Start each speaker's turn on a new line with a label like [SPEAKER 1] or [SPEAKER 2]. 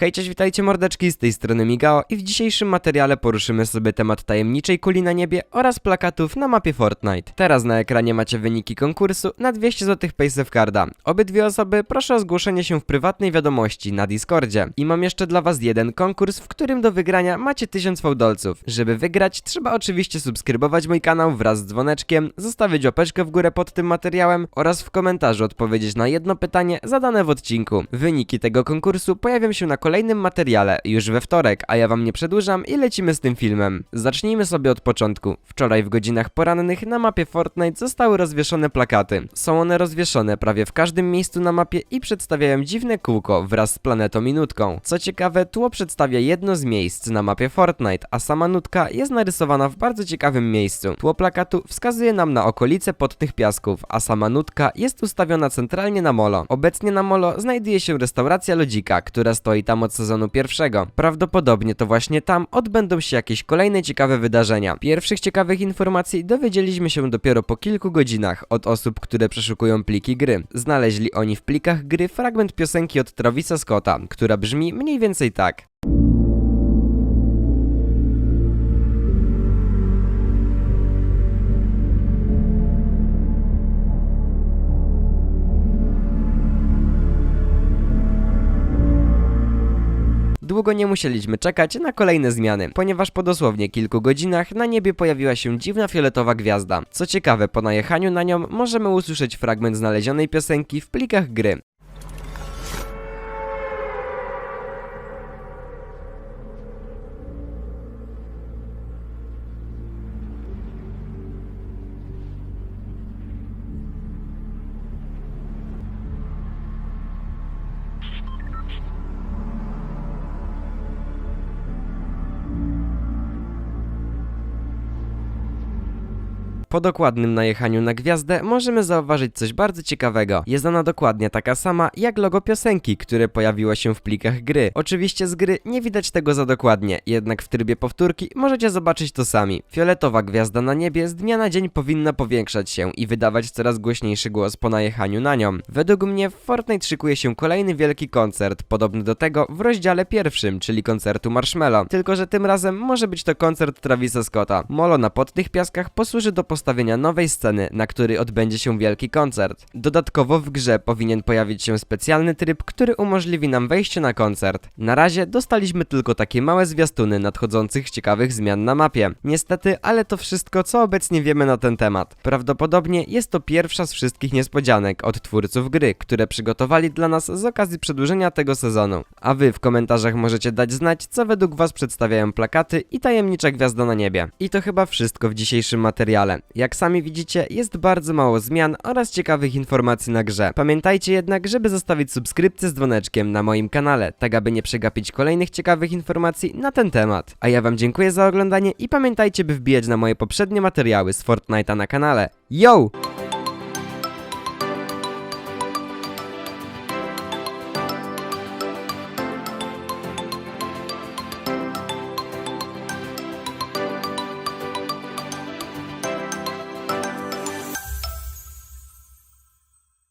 [SPEAKER 1] Hej, cześć, witajcie mordeczki, z tej strony Migao i w dzisiejszym materiale poruszymy sobie temat tajemniczej kuli na niebie oraz plakatów na mapie Fortnite. Teraz na ekranie macie wyniki konkursu na 200 zł Paysafe Carda. Obydwie osoby proszę o zgłoszenie się w prywatnej wiadomości na Discordzie. I mam jeszcze dla was jeden konkurs, w którym do wygrania macie 1000 fałdolców. Żeby wygrać, trzeba oczywiście subskrybować mój kanał wraz z dzwoneczkiem, zostawić łapeczkę w górę pod tym materiałem oraz w komentarzu odpowiedzieć na jedno pytanie zadane w odcinku. Wyniki tego konkursu pojawią się na kolejnym materiale już we wtorek, a ja wam nie przedłużam i lecimy z tym filmem. Zacznijmy sobie od początku. Wczoraj w godzinach porannych na mapie Fortnite zostały rozwieszone plakaty. Są one rozwieszone prawie w każdym miejscu na mapie i przedstawiają dziwne kółko wraz z planetą i nutką. Co ciekawe, tło przedstawia jedno z miejsc na mapie Fortnite, a sama nutka jest narysowana w bardzo ciekawym miejscu. Tło plakatu wskazuje nam na okolice podnych piasków, a sama nutka jest ustawiona centralnie na molo. Obecnie na molo znajduje się restauracja Lodzika, która stoi tam od sezonu pierwszego. Prawdopodobnie to właśnie tam odbędą się jakieś kolejne ciekawe wydarzenia. Pierwszych ciekawych informacji dowiedzieliśmy się dopiero po kilku godzinach od osób, które przeszukują pliki gry. Znaleźli oni w plikach gry fragment piosenki od Travisa Scotta, która brzmi mniej więcej tak. Długo nie musieliśmy czekać na kolejne zmiany, ponieważ po dosłownie kilku godzinach na niebie pojawiła się dziwna fioletowa gwiazda. Co ciekawe, po najechaniu na nią możemy usłyszeć fragment znalezionej piosenki w plikach gry. Po dokładnym najechaniu na gwiazdę możemy zauważyć coś bardzo ciekawego. Jest ona dokładnie taka sama jak logo piosenki, które pojawiło się w plikach gry. Oczywiście z gry nie widać tego za dokładnie, jednak w trybie powtórki możecie zobaczyć to sami. Fioletowa gwiazda na niebie z dnia na dzień powinna powiększać się i wydawać coraz głośniejszy głos po najechaniu na nią. Według mnie w Fortnite szykuje się kolejny wielki koncert, podobny do tego w rozdziale pierwszym, czyli koncertu Marshmallow. Tylko, że tym razem może być to koncert Travisa Scotta. Molo na podnych piaskach posłuży do postawienia nowej sceny, na który odbędzie się wielki koncert. Dodatkowo w grze powinien pojawić się specjalny tryb, który umożliwi nam wejście na koncert. Na razie dostaliśmy tylko takie małe zwiastuny nadchodzących ciekawych zmian na mapie. Niestety, ale to wszystko, co obecnie wiemy na ten temat. Prawdopodobnie jest to pierwsza z wszystkich niespodzianek od twórców gry, które przygotowali dla nas z okazji przedłużenia tego sezonu. A wy w komentarzach możecie dać znać, co według was przedstawiają plakaty i tajemnicza gwiazda na niebie. I to chyba wszystko w dzisiejszym materiale. Jak sami widzicie, jest bardzo mało zmian oraz ciekawych informacji na grze. Pamiętajcie jednak, żeby zostawić subskrypcję z dzwoneczkiem na moim kanale, tak aby nie przegapić kolejnych ciekawych informacji na ten temat. A ja wam dziękuję za oglądanie i pamiętajcie, by wbijać na moje poprzednie materiały z Fortnite'a na kanale. Yo!